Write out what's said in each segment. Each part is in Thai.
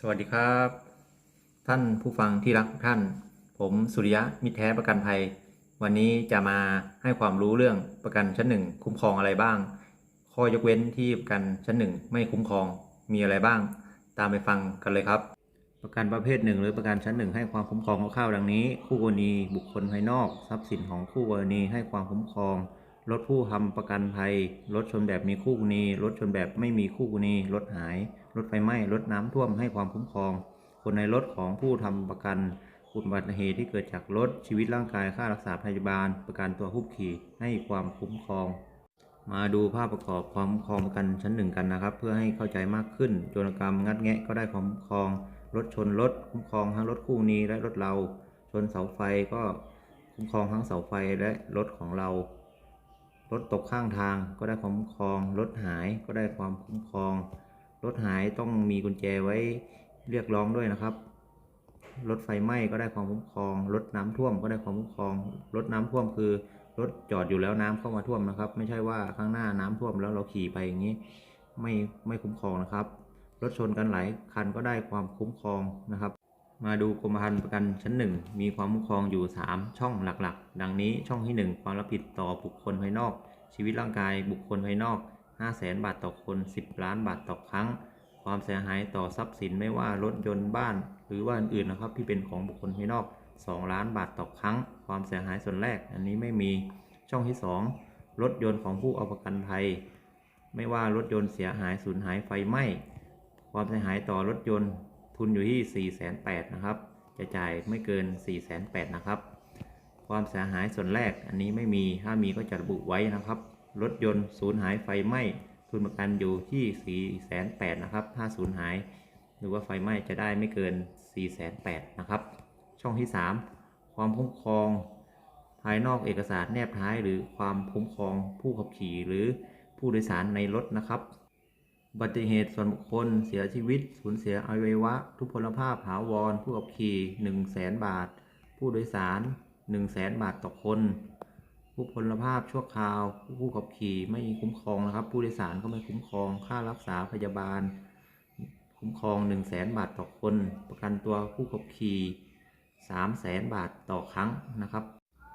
สวัสดีครับ ท่านผู้ฟังที่รักท่าน ผมสุริยะมิแท้ประกันภัย วันนี้จะมาให้ความรู้เรื่องประกันชั้นหนึ่งคุ้มครองอะไรบ้าง ข้อยกเว้นที่ประกันชั้นหนึ่งไม่คุ้มครองมีอะไรบ้าง ตามไปฟังกันเลยครับ ประกันประเภทหนึ่งหรือประกันชั้นหนึ่งให้ความคุ้มครองคร่าวๆดังนี้ คู่กรณีบุคคลภายนอก ทรัพย์สินของคู่กรณีให้ความคุ้มครอง รถผู้ทำประกันภัย รถชนแบบมีคู่กรณีรถชนแบบไม่มีคู่กรณีรถหาย รถไฟไหม้ รถน้ำท่วมให้ความคุ้มครอง คนในรถของผู้ทำประกันอุบัติเหตุที่เกิดจากรถชีวิตร่างกายค่ารักษาพยาบาล ประกันตัวผู้ขี่ให้ความคุ้มครอง มาดูภาพประกอบความคุ้มครองประกันชั้นหนึ่งกันนะครับ เพื่อให้เข้าใจมากขึ้นโจรกรรมงัดแงะก็ได้ความคุ้มครอง รถชนรถคุ้มครองทั้งรถคู่กรณีและรถเรา ชนเสาไฟก็คุ้มครองทั้งเสาไฟและรถของเรา รถตกข้างทางก็ได้ความคุ้มครอง รถหายก็ได้ความคุ้มครอง รถหายต้องมีกุญแจไว้เรียกร้องด้วยนะครับ รถไฟไหม้ก็ได้ความคุ้มครอง รถน้ำท่วมก็ได้ความคุ้มครอง รถน้ำท่วมคือรถจอดอยู่แล้วน้ำเข้ามาท่วมนะครับ ไม่ใช่ว่าข้างหน้าน้ำท่วมแล้วเราขี่ไปอย่างนี้ ไม่ไม่คุ้มครองนะครับ รถชนกันหลายคันก็ได้ความคุ้มครองนะครับ มาดูกรมธรรม์ประกันชั้นหนึ่งมีความคุ้มครองอยู่ 3 ช่องหลักๆ ดังนี้ช่องที่ 1 ความรับผิดต่อบุคคลภายนอก ชีวิตร่างกายบุคคลภายนอก 5 0 0แสนบาทต่อคน 10 ล้านบาทต่อครั้ง ความเสียหายต่อทรัพย์สินไม่ว่ารถยนต์บ้าน หรือว่าอื่นๆนะครับที่เป็นของบุคคลภายนอก 2 ล้านบาทต่อครั้ง ความเสียหายส่วนแรก อันนี้ไม่มีช่องที่ 2 รถยนต์ของผู้เอาประกันภัย ไม่ว่ารถยนต์เสียหายสูญหายไฟไหม้ความเสียหายต่อรถยนต์ ทุนอยู่ที่ 4 8 0 0 0นะครับ จะจ่ายไม่เกิน 4 8 0 0 0นะครับ ความเสียหายส่วนแรกอันนี้ไม่มี ถ้ามีก็จะระบุไว้นะครับ รถยนต์สูญหายไฟไหม้ ทุนประกันอยู่ที่ 4 8 0 0 0นะครับ ถ้าสูญหาย หรือว่าไฟไหม้จะได้ไม่เกิน 4 8 0 0 0นะครับ ช่องที่ 3 ความคุ้มครอง ภายนอกเอกสารแนบท้าย หรือความคุ้มครองผู้ขับขี่หรือผู้โดยสารในรถนะครับ อุบัติเหตุส่วนบุคคล เสียชีวิต สูญเสียอวัยวะ ทุพพลภาพถาวร ผู้ขับขี่1 0 0 0 0แบาท ผู้โดยสาร1 0 0 0 0แบาทต่อคน ผู้พลภาพชั่วคราว ผู้ขับขี่ไม่คุ้มครองนะครับ ผู้โดยสารก็ไม่คุ้มครอง ค่ารักษาพยาบาล คุ้มครอง1 0 0 0 0แบาทต่อคน ประกันตัวผู้ขับขี่3 0 0 0 0 0 บาทต่อครั้งนะครับ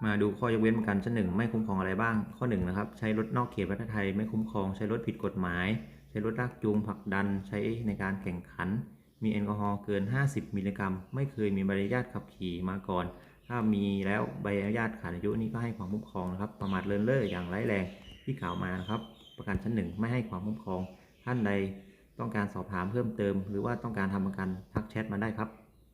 มาดูข้อยกเว้นประกันชั้นหนึ่งไม่คุ้มครองอะไรบ้าง ข้อ1นงนะครับ ใช้รถนอกเขตประเทศไทยไม่คุ้มครอง ใช้รถผิดกฎหมาย ช้รถลากจูงผลักดันใช้ในการแข่งขัน มีแอลกอฮอล์เกิน 50 มิลลิกรัม ไม่เคยมีใบอนุญาตขับขี่มาก่อน ถ้ามีแล้วใบอนุญาตขาดอายุนี้ก็ให้ความคุ้มครองนะครับ ประมาทเลินเล่ออย่างร้ายแรงที่ข่าวมานะครับ ประกันชั้นหนึ่งไม่ให้ความคุ้มครอง ท่านใดต้องการสอบถามเพิ่มเติม หรือว่าต้องการทำประกันทักแชทมาได้ครับ